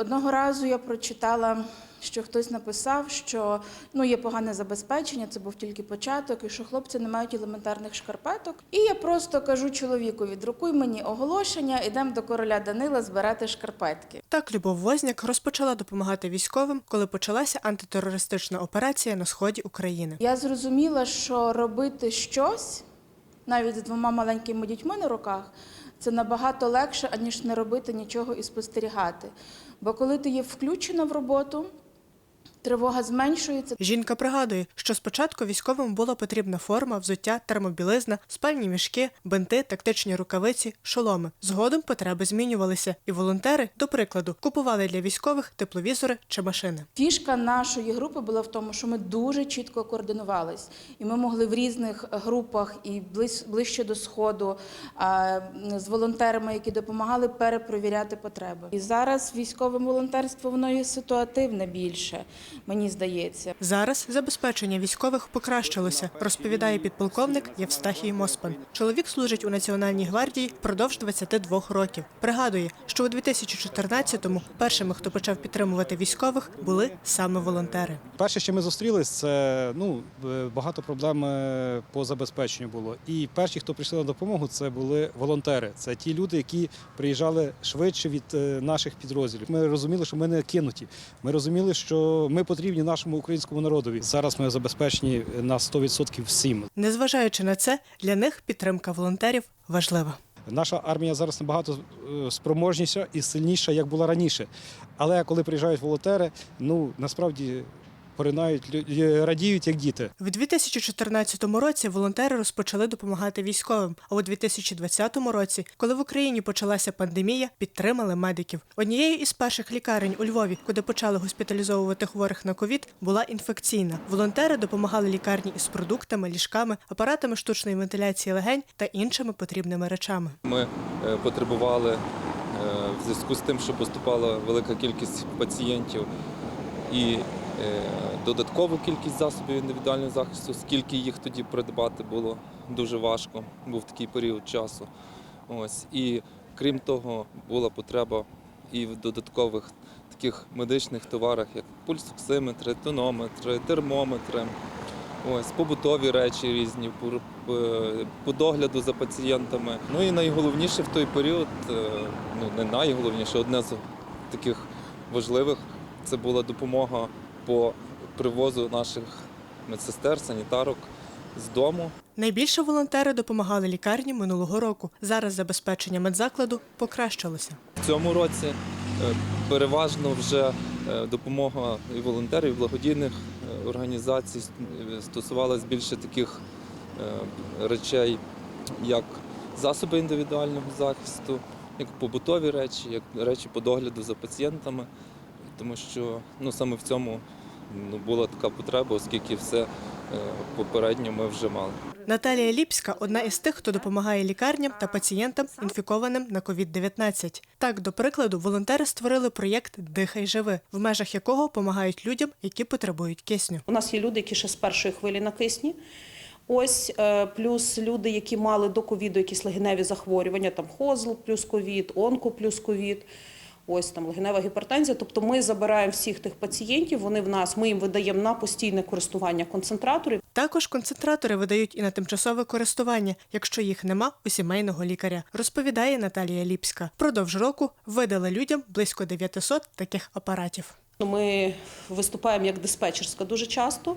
одного разу я прочитала, що хтось написав, що ну є погане забезпечення, це був тільки початок, і що хлопці не мають елементарних шкарпеток. І я просто кажу чоловіку: відрукуй мені оголошення, ідемо до короля Данила збирати шкарпетки. Так Любов Возняк розпочала допомагати військовим, коли почалася антитерористична операція на сході України. Я зрозуміла, що робити щось навіть з двома маленькими дітьми на руках. Це набагато легше, аніж не робити нічого і спостерігати. Бо коли ти є включена в роботу, тривога зменшується. Жінка пригадує, що спочатку військовим була потрібна форма, взуття, термобілизна, спальні мішки, бинти, тактичні рукавиці, шоломи. Згодом потреби змінювалися, і волонтери, до прикладу, купували для військових тепловізори чи машини. Фішка нашої групи була в тому, що ми дуже чітко координувались, і ми могли в різних групах і ближ- ближче до сходу з волонтерами, які допомагали перепровіряти потреби. І зараз військове волонтерство воно є ситуативне більше, мені здається. Зараз забезпечення військових покращилося, розповідає підполковник Євстахій Моспан. Чоловік служить у Національній гвардії впродовж 22 років. Пригадує, що у 2014-му першими, хто почав підтримувати військових, були саме волонтери. Перше, що ми зустрілись, це ну е, багато проблем е, по забезпеченню було. І перші, хто прийшли на допомогу, це були волонтери. Це ті люди, які приїжджали швидше від е, наших підрозділів. Ми розуміли, що ми не кинуті. Ми розуміли, що ми потрібні нашому українському народові. Зараз ми забезпечені на 100% всім. Незважаючи на це, для них підтримка волонтерів важлива. Наша армія зараз набагато е, спроможніша і сильніша, як була раніше. Але коли приїжджають волонтери, ну насправді поринають лю- радіють як діти. В 2014 році волонтери розпочали допомагати військовим. А у 2020 році, коли в Україні почалася пандемія, підтримали медиків. Однією із перших лікарень у Львові, куди почали госпіталізовувати хворих на ковід, була інфекційна. Волонтери допомагали лікарні із продуктами, ліжками, апаратами штучної вентиляції легень та іншими потрібними речами. Ми е, потребували е, в зв'язку з тим, що поступала велика кількість пацієнтів і додаткову кількість засобів індивідуального захисту, скільки їх тоді придбати було дуже важко, був такий період часу. Ось. І крім того, була потреба і в додаткових таких медичних товарах, як пульсоксиметри, тонометри, термометри. Ось побутові речі різні по, по- по догляду за пацієнтами. Ну і найголовніше в той період, е, ну не найголовніше, одне з таких важливих це була допомога по привозу наших медсестер, санітарок з дому. Найбільше волонтери допомагали лікарні минулого року. Зараз забезпечення медзакладу покращилося. В цьому році е, переважно вже е, допомога і волонтерів, і благодійних е, організацій стосувалась більше таких речей, як засоби індивідуального захисту, як побутові речі, як речі по догляду за пацієнтами, тому що ну, саме в цьому ну, була така потреба, оскільки все е, попередньо ми вже мали. Наталія Ліпська одна із тих, хто допомагає лікарням та пацієнтам, інфікованим на COVID-19. Так, до прикладу, волонтери створили проєкт Дихай живи, в межах якого допомагають людям, які потребують кисню. У нас є люди, які ще з першої хвилі на кисні. Ось е, плюс люди, які мали до ковіду якісь легеневі захворювання, там хозл плюс ковід, онко плюс ковід. Ось там легенева гіпертензія. Тобто ми забираємо всіх тих пацієнтів. Вони в нас, ми їм видаємо на постійне користування концентраторів. Також концентратори видають і на тимчасове користування, якщо їх нема у сімейного лікаря, розповідає Наталія Ліпська. Впродовж року видали людям близько 900 таких апаратів. Ну, Ми виступаємо як диспетчерська дуже часто.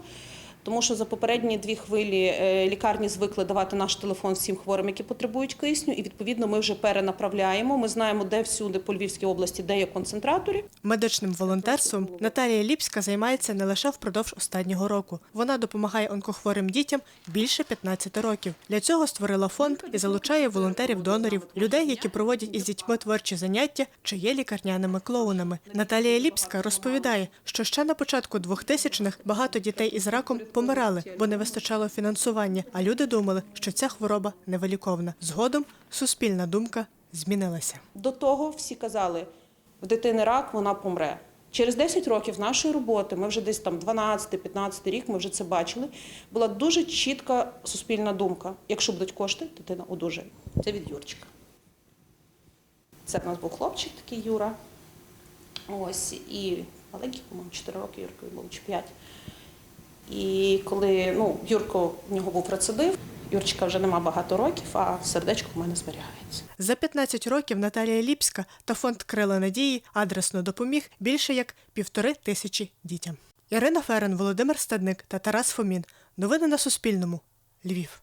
Тому що за попередні дві хвилі е, лікарні звикли давати наш телефон всім хворим, які потребують кисню, і відповідно ми вже перенаправляємо. Ми знаємо, де всюди по Львівській області, де є концентратори. Медичним волонтерством Наталія Ліпська займається не лише впродовж останнього року. Вона допомагає онкохворим дітям більше 15 років. Для цього створила фонд і залучає волонтерів-донорів, людей, які проводять із дітьми творчі заняття чи є лікарняними клоунами. Наталія Ліпська розповідає, що ще на початку 2000-х багато дітей із раком помирали, бо не вистачало фінансування. А люди думали, що ця хвороба невиліковна. Згодом суспільна думка змінилася. До того всі казали, в дитини рак, вона помре. Через 10 років нашої роботи, ми вже десь там 12-15 рік, ми вже це бачили, була дуже чітка суспільна думка. Якщо будуть кошти, дитина одужає. Це від Юрчика. Це в нас був хлопчик такий Юра. Ось і маленький, по-моєму, 4 роки Юркові було чи 5. І коли ну, Юрко в нього був рецидив, Юрчика вже нема багато років, а сердечко в мене зберігається. За 15 років Наталія Ліпська та фонд Крила Надії адресно допоміг більше як півтори тисячі дітям. Ірина Ферен, Володимир Стадник та Тарас Фомін. Новини на Суспільному. Львів.